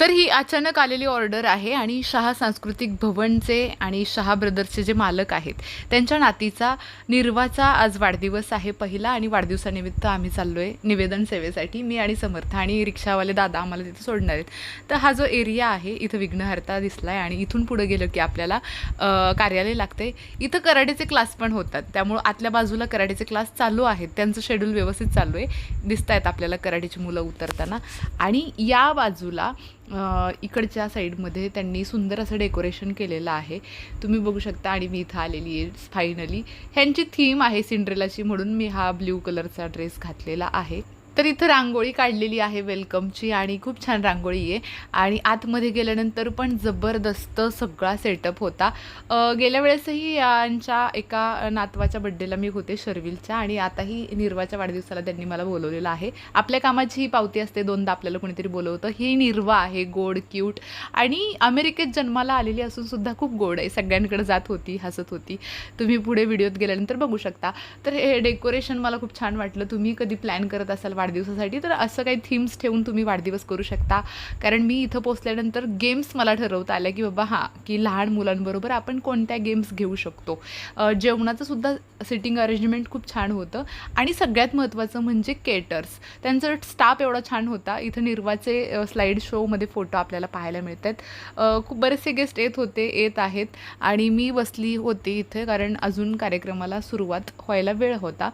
तर ही अचानक आलेली ऑर्डर आहे आणि शहा सांस्कृतिक भवनचे आणि शहा ब्रदर्सचे जे मालक आहेत त्यांच्या नातीचा निर्वाचा आज वाढदिवस आहे पहिला आणि वाढदिवसानिमित्त आम्ही चाललो आहे निवेदन सेवेसाठी. मी आणि समर्थ आणि रिक्षावाले दादा आम्हाला तिथे सोडणार आहेत. तर हा जो एरिया आहे इथं विघ्नहर्ता दिसला आहे आणि इथून पुढे गेलं की आपल्याला कार्यालय लागते इथं कराटेचे क्लास पण होतात त्यामुळं आतल्या बाजूला कराटेचे क्लास चालू आहेत. त्यांचं शेड्यूल व्यवस्थित चालू आहे. दिसत आहेत आपल्याला कराटेची मुलं उतरताना. आणि या बाजूला इकडच्या साईडमध्ये त्यांनी सुंदर असं डेकोरेशन केलेलं आहे. तुम्ही बघू शकता आणि मी इथं आलेली आहे फायनली ह्यांची थीम आहे सिंड्रेलाची म्हणून मी हा ब्ल्यू कलरचा ड्रेस घातलेला आहे. तर इथं रांगोळी काढलेली आहे वेलकमची आणि खूप छान रांगोळी आहे. आणि आतमध्ये गेल्यानंतर पण जबरदस्त सगळा सेटअप होता. गेल्या वेळेसही यांच्या एका नातवाच्या बड्डेला मी होते शर्विलच्या आणि आताही निर्वाच्या वाढदिवसाला त्यांनी मला बोलवलेलं आहे. आपल्या कामाची ही पावती असते दोनदा आपल्याला कोणीतरी बोलवतं. ही निर्वा आहे गोड क्यूट आणि अमेरिकेत जन्माला आलेली असून सुद्धा खूप गोड आहे. सगळ्यांकडे जात होती हसत होती. तुम्ही पुढे व्हिडिओत गेल्यानंतर बघू शकता. तर हे डेकोरेशन मला खूप छान वाटलं. तुम्ही कधी प्लॅन करत असाल वाढदिवसासाठी तर असं काही थीम्स ठेवून तुम्ही वाढदिवस करू शकता. कारण मी इथं पोचल्यानंतर गेम्स मला ठरवता आल्या की बाबा हां की लहान मुलांबरोबर आपण कोणत्या गेम्स घेऊ शकतो. जेवणाचंसुद्धा जेवणाचं सुद्धा सिटिंग अरेंजमेंट खूप छान होतं. आणि सगळ्यात महत्त्वाचं म्हणजे केटर्स त्यांचा स्टाफ एवढा छान होता. इथं निर्वाचे स्लाईड शोमध्ये फोटो आपल्याला पाहायला मिळत आहेत खूप बरेचसे गेस्ट येत होते येत आहेत. आणि मी बसली होती इथे कारण अजून कार्यक्रमाला सुरुवात व्हायला वेळ होता.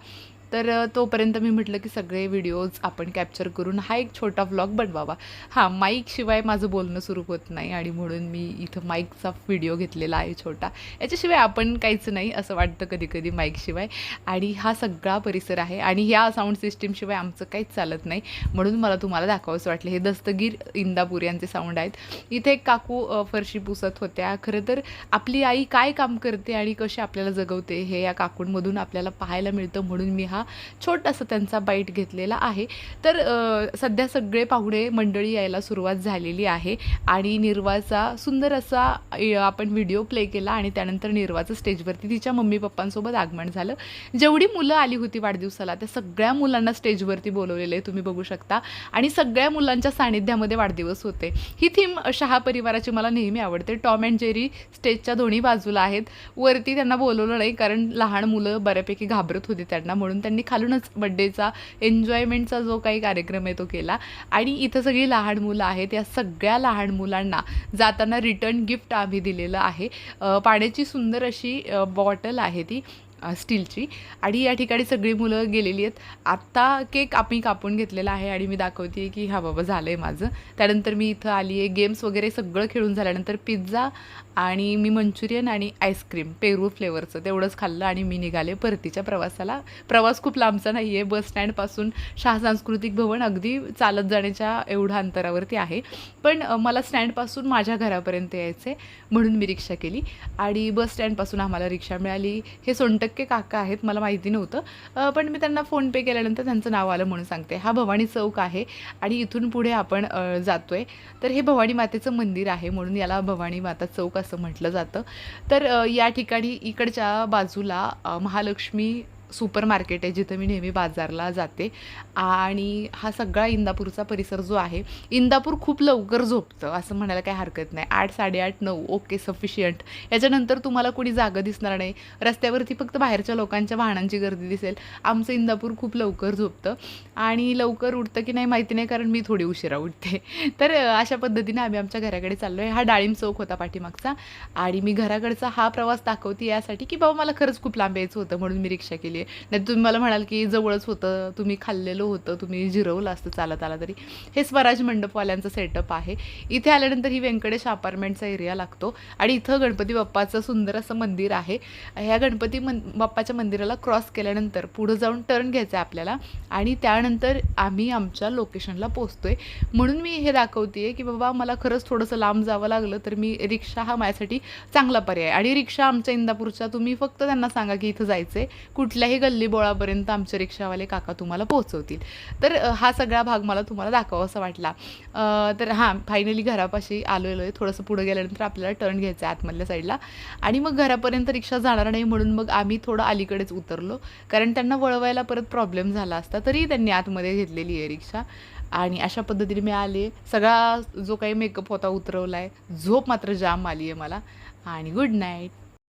तर तोपर्यंत मी म्हटलं की सगळे व्हिडिओज आपण कॅप्चर करून हा एक छोटा व्लॉग बनवावा. हां माईकशिवाय माझं बोलणं सुरू होत नाही आणि म्हणून मी इथं माईकचा व्हिडिओ घेतलेला आहे छोटा. याच्याशिवाय आपण काहीच नाही असं वाटतं कधी कधी माईकशिवाय आणि हा सगळा परिसर आहे आणि ह्या साऊंड सिस्टीमशिवाय आमचं काहीच चालत नाही. म्हणून मला तुम्हाला दाखवावंसं वाटलं. हे दस्तगीर इंदापूर यांचे साऊंड आहेत. इथे एक काकू फरशी पुसत होत्या. खरं तर आपली आई काय काम करते आणि कशी आपल्याला जगवते हे या काकूंमधून आपल्याला पाहायला मिळतं. म्हणून मी हा छोटासा त्यांचा बाईट घेतलेला आहे. तर सध्या सगळे पाहुणे मंडळी यायला सुरुवात झालेली आहे आणि निर्वाचा सुंदर असा आपण व्हिडिओ प्ले केला आणि त्यानंतर निर्वाचं स्टेजवरती तिच्या मम्मी पप्पांसोबत आगमन झालं. जेवढी मुलं आली होती वाढदिवसाला त्या सगळ्या मुलांना स्टेजवरती बोलवलेलं आहे तुम्ही बघू शकता आणि सगळ्या मुलांच्या सानिध्यामध्ये वाढदिवस होते. ही थीम शहा परिवाराची मला नेहमी आवडते. टॉम अँड जेरी स्टेजच्या दोन्ही बाजूला आहेत. वरती त्यांना बोलवलं नाही कारण लहान मुलं बऱ्यापैकी घाबरत होती त्यांना म्हणून त्यांनी खालूनच बड्डेचा एन्जॉयमेंटचा जो काही कार्यक्रम आहे तो केला. आणि इथं सगळी लहान मुलं आहेत या सगळ्या लहान मुलांना जाताना रिटर्न गिफ्ट आम्ही दिलेलं आहे. पाण्याची सुंदर अशी बॉटल आहे ती. स्टीलची. आणि या ठिकाणी सगळी मुलं गेलेली आहेत. आत्ता केक आम्ही कापून घेतलेला आहे आणि मी दाखवते की हा बाबा झालं आहे माझं. त्यानंतर मी इथं आली आहे गेम्स वगैरे सगळं खेळून झाल्यानंतर पिझ्झा आणि मी मंचुरियन आणि आईस्क्रीम पेरू फ्लेवरचं. तेवढंच खाल्लं आणि मी निघाले परतीच्या प्रवासाला. प्रवास खूप लांबचा नाही आहे बस स्टँडपासून शाह सांस्कृतिक भवन अगदी चालत जाण्याच्या एवढ्या अंतरावरती आहे. पण मला स्टँडपासून माझ्या घरापर्यंत यायचे म्हणून मी रिक्षा केली. आणि बस स्टँडपासून आम्हाला रिक्षा मिळाली. हे सोंटक टक्के काका आहेत मला माहिती नव्हतं. पण मी त्यांना फोनपे केल्यानंतर त्यांचं नाव आलं म्हणून सांगते. हा भवानी चौक आहे आणि इथून पुढे आपण जातो आहे तर हे भवानी मातेचं मंदिर आहे म्हणून याला भवानी माता चौक असं म्हटलं जातं. तर या ठिकाणी इकडच्या बाजूला महालक्ष्मी सुपर मार्केट आहे जिथं मी नेहमी बाजारला जाते. आणि हा सगळा इंदापूरचा परिसर जो आहे इंदापूर खूप लवकर झोपतं असं म्हणायला काही हरकत नाही. आठ साडेआठ नऊ ओके सफिशियंट याच्यानंतर तुम्हाला कोणी जागा दिसणार नाही. रस्त्यावरती फक्त बाहेरच्या लोकांच्या वाहनांची गर्दी दिसेल. आमचं इंदापूर खूप लवकर झोपतं. आणि लवकर उठतं की नाही माहिती नाही कारण मी थोडी उशिरा उठते. तर अशा पद्धतीने आम्ही आमच्या घराकडे चाललो आहे हा डाळिंब चौक होता पाठीमागचा. आणि मी घराकडचा हा प्रवास दाखवते यासाठी की बाबा मला खरंच खूप लांब यायचं होतं म्हणून मी रिक्षा केली. आहे नाही तुम्ही मला म्हणाल की जवळच होतं तुम्ही खाल्लेलं होतं तुम्ही जिरवलं असतं चालत आला तरी. हे स्वराज मंडपवाल्यांचं सेटअप आहे. इथे आल्यानंतर ही व्यंकटेश अपार्टमेंटचा एरिया लागतो आणि इथं गणपती बाप्पाचं सुंदर असं मंदिर आहे. ह्या गणपती मन बाप्पाच्या मंदिराला क्रॉस केल्यानंतर पुढं जाऊन टर्न घ्यायचं आहे आपल्याला आणि त्यानंतर आम्ही आमच्या लोकेशनला पोचतोय म्हणून मी हे दाखवते की बाबा मला खरंच थोडंसं लांब जावं लागलं तर मी रिक्षा हा माझ्यासाठी चांगला पर्याय आणि रिक्षा आमच्या इंदापूरच्या तुम्ही फक्त त्यांना सांगा की इथं जायचं आहे कुठल्याही गल्ली गल्लीबोळापर्यंत आमचे रिक्षावाले काका तुम्हाला पोहोचवतील. तर हा सगळा भाग मला तुम्हाला दाखवा असा वाटला. तर हां फायनली घरापाशी आलेलो आहे. थोडंसं पुढं गेल्यानंतर आपल्याला टर्न घ्यायचं आहे आतमधल्या साईडला आणि मग घरापर्यंत रिक्षा जाणार नाही म्हणून मग आम्ही थोडं अलीकडेच उतरलो. कारण त्यांना वळवायला परत प्रॉब्लेम झाला असता तरी त्यांनी आतमध्ये घेतलेली आहे रिक्षा. आणि अशा पद्धतीने मी आले. सगळा जो काही मेकअप होता उतरवला आहे झोप मात्र जाम आली आहे मला. आणि गुड नाईट